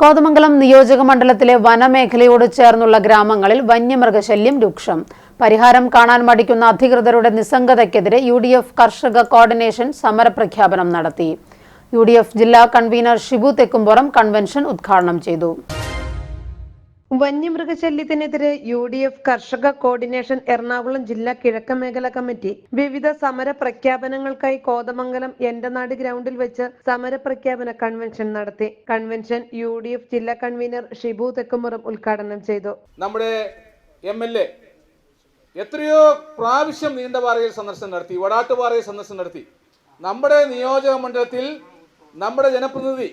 കോതമംഗലം നിയോജക മണ്ഡലത്തിലെ വനമേഖലയോട് ചേർന്നുള്ള ഗ്രാമങ്ങളിൽ വന്യമൃഗശല്യം രൂക്ഷം. പരിഹാരം കാണാൻ മടിക്കുന്ന അധികൃതരുടെ നിസ്സംഗതയ്ക്കെതിരെ യു ഡി എഫ് കർഷക കോർഡിനേഷൻ സമരപ്രഖ്യാപനം നടത്തി. യു ഡി എഫ് ജില്ലാ കൺവീനർ ഷിബു തെക്കുംപുറം കൺവെൻഷൻ ഉദ്ഘാടനം ചെയ്തു. വന്യമൃഗശല്യത്തിനെതിരെ യു ഡി എഫ് കർഷക കോർഡിനേഷൻ എറണാകുളം ജില്ലാ കിഴക്കൻ മേഖല കമ്മിറ്റി വിവിധ സമര പ്രഖ്യാപനങ്ങൾക്കായി കോതമംഗലം എന്റനാട് ഗ്രൗണ്ടിൽ വെച്ച് സമര പ്രഖ്യാപന കൺവെൻഷൻ നടത്തി. കൺവെൻഷൻ യു ഡി എഫ് ജില്ലാ കൺവീനർ ഷിബു തെക്കുമുറം ഉദ്ഘാടനം ചെയ്തു. നമ്മുടെ എം എൽ എ എത്രയോ പ്രാവശ്യം നീണ്ടപാറയിൽ സന്ദർശനം നടത്തി വടാട്ടുപാറയിൽ സന്ദർശനം നടത്തി. നമ്മുടെ നിയോജക മണ്ഡലത്തിൽ നമ്മുടെ ജനപ്രതിനിധി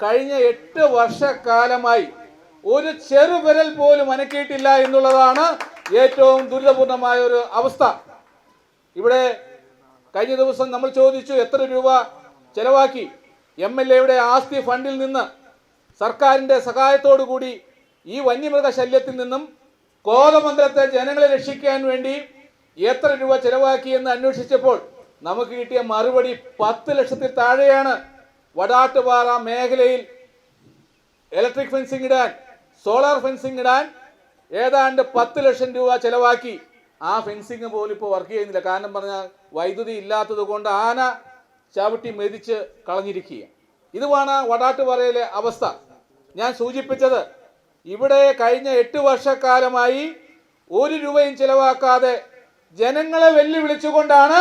കഴിഞ്ഞ എട്ട് വർഷക്കാലമായി ഒരു ചെറുവിരൽ പോലും അനക്കിയിട്ടില്ല എന്നുള്ളതാണ് ഏറ്റവും ദുരിതപൂർണമായ ഒരു അവസ്ഥ. ഇവിടെ കഴിഞ്ഞ ദിവസം നമ്മൾ ചോദിച്ചു എത്ര രൂപ ചെലവാക്കി. എം എൽ എയുടെ ആസ്തി ഫണ്ടിൽ നിന്ന് സർക്കാരിന്റെ സഹായത്തോടു കൂടി ഈ വന്യമൃഗ ശല്യത്തിൽ നിന്നും കോതമന്ത്രത്തെ ജനങ്ങളെ രക്ഷിക്കാൻ വേണ്ടി എത്ര രൂപ ചെലവാക്കി എന്ന് അന്വേഷിച്ചപ്പോൾ നമുക്ക് കിട്ടിയ മറുപടി പത്ത് ലക്ഷത്തിൽ താഴെയാണ്. വടാട്ടുപാറ മേഖലയിൽ ഇലക്ട്രിക് ഫെൻസിംഗ് ഇടാൻ സോളാർ ഫെൻസിങ് ഇടാൻ ഏതാണ്ട് പത്ത് ലക്ഷം രൂപ ചെലവാക്കി. ആ ഫെൻസിങ് പോലും ഇപ്പോൾ വർക്ക് ചെയ്യുന്നില്ല. കാരണം പറഞ്ഞാൽ വൈദ്യുതി ഇല്ലാത്തത് കൊണ്ട് ആന ചവിട്ടി മെതിച്ച് കളഞ്ഞിരിക്കുക ഇതുമാണ് വടാട്ടുപാറയിലെ അവസ്ഥ. ഞാൻ സൂചിപ്പിച്ചത് ഇവിടെ കഴിഞ്ഞ എട്ട് വർഷക്കാലമായി ഒരു രൂപയും ചിലവാക്കാതെ ജനങ്ങളെ വെല്ലുവിളിച്ചുകൊണ്ടാണ്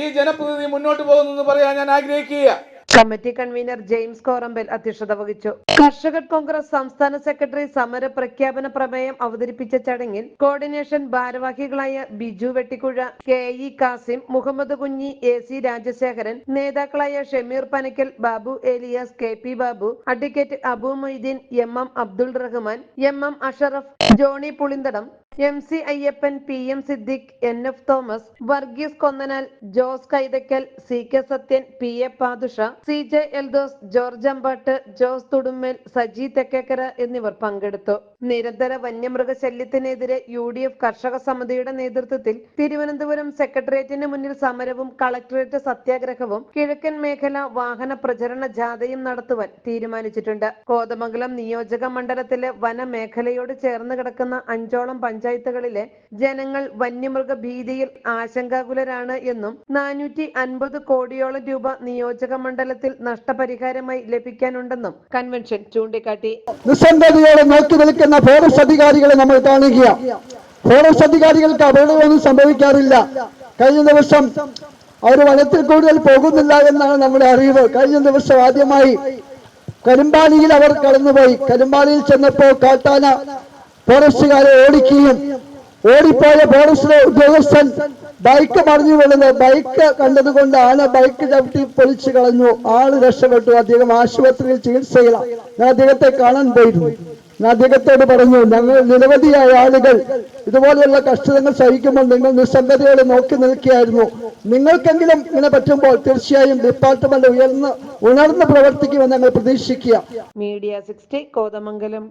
ഈ ജനപ്രതിനിധി മുന്നോട്ട് പോകുന്നതെന്ന് പറയാൻ ഞാൻ ആഗ്രഹിക്കുക കമ്മിറ്റി കൺവീനർ ജെയിംസ് കോറമ്പൽ അധ്യക്ഷത വഹിച്ചു. കർഷക കോൺഗ്രസ് സംസ്ഥാന സെക്രട്ടറി സമര പ്രഖ്യാപന പ്രമേയം അവതരിപ്പിച്ച ചടങ്ങിൽ കോർഡിനേഷൻ ഭാരവാഹികളായ Biju Vettikuzha K E Kasim Muhammad Kunji A C Rajasekharan നേതാക്കളായ Shameer Panakkal Babu Elias K P Babu advocate Abu Moideen M M Abdul Rahman M M Ashraf Johny Pulinthadam M C Ayyappan P M Siddique N F Thomas Varghese Konnanal Jose Kaithakkal C K Sathyan P A Pathusha C J Eldhose George Ambattu Jose Thudummal Saji Thekkekkara എന്നിവർ പങ്കെടുത്തു. നിരന്തര വന്യമൃഗശല്യത്തിനെതിരെ U D F കർഷക സമിതിയുടെ നേതൃത്വത്തിൽ തിരുവനന്തപുരം സെക്രട്ടേറിയറ്റിന് മുന്നിൽ സമരവും collectorate സത്യാഗ്രഹവും കിഴക്കൻ മേഖല വാഹന പ്രചരണ ജാഥയും നടത്തുവാൻ തീരുമാനിച്ചിട്ടുണ്ട്. കോതമംഗലം നിയോജക മണ്ഡലത്തിലെ വനമേഖലയോട് ചേർന്ന് കിടക്കുന്ന അഞ്ചോളം പഞ്ചായത്തുകളിലെ ജനങ്ങൾ വന്യമൃഗ ഭീതിയിൽ ആശങ്കാകുലരാണ് എന്നും നാനൂറ്റി അൻപത് കോടിയോളം രൂപ നിയോജക മണ്ഡലത്തിൽ നഷ്ടപരിഹാരമായി ലഭിക്കാനുണ്ടെന്നും കൺവെൻഷൻ ചൂണ്ടിക്കാട്ടി. നിസ്സംഗതികളെ നോക്കി നിൽക്കുന്ന ഫോറസ്റ്റ് അധികാരികളെ നമ്മൾ കാണുക ഫോറസ്റ്റ് അധികാരികൾക്ക് അപകടമൊന്നും സംഭവിക്കാറില്ല. കഴിഞ്ഞ ദിവസം അവർ വനത്തിൽ കൂടുതൽ പോകുന്നില്ല എന്നാണ് നമ്മുടെ അറിവ്. കഴിഞ്ഞ ദിവസം ആദ്യമായി കരിമ്പാലിയിൽ അവർ കടന്നുപോയി. കരിമ്പാലിയിൽ ചെന്നപ്പോൾ കാട്ടാന ഫോറസ്റ്റുകാരെ ഓടിക്കുകയും ഓടിപ്പോയ ഫോറസ്റ്റ് ഉദ്യോഗസ്ഥൻ ബൈക്ക് മറിഞ്ഞു വീണത്. ബൈക്ക് കണ്ടതുകൊണ്ട് ആന ബൈക്ക് ചവിട്ടി പൊളിച്ചു കളഞ്ഞു. ആൾ രക്ഷപ്പെട്ടു. അദ്ദേഹം ആശുപത്രിയിൽ ചികിത്സയിലാണ് ഞാൻ അദ്ദേഹത്തെ കാണാൻ പോയിരുന്നു. ഞാൻ അദ്ദേഹത്തോട് പറഞ്ഞു ഞങ്ങൾ നിരവധിയായ ആളുകൾ ഇതുപോലെയുള്ള കഷ്ടതകൾ സഹിക്കുമ്പോൾ നിങ്ങൾ നിസ്സംഗതയോടെ നോക്കി നിൽക്കുകയായിരുന്നു. നിങ്ങൾക്കെങ്കിലും ഇങ്ങനെ പറ്റുമ്പോൾ തീർച്ചയായും ഡിപ്പാർട്ട്മെന്റ് ഉയർന്ന് ഉണർന്ന് പ്രവർത്തിക്കുമെന്ന് ഞങ്ങൾ പ്രതീക്ഷിക്കുക. Media sixty Kothamangalam.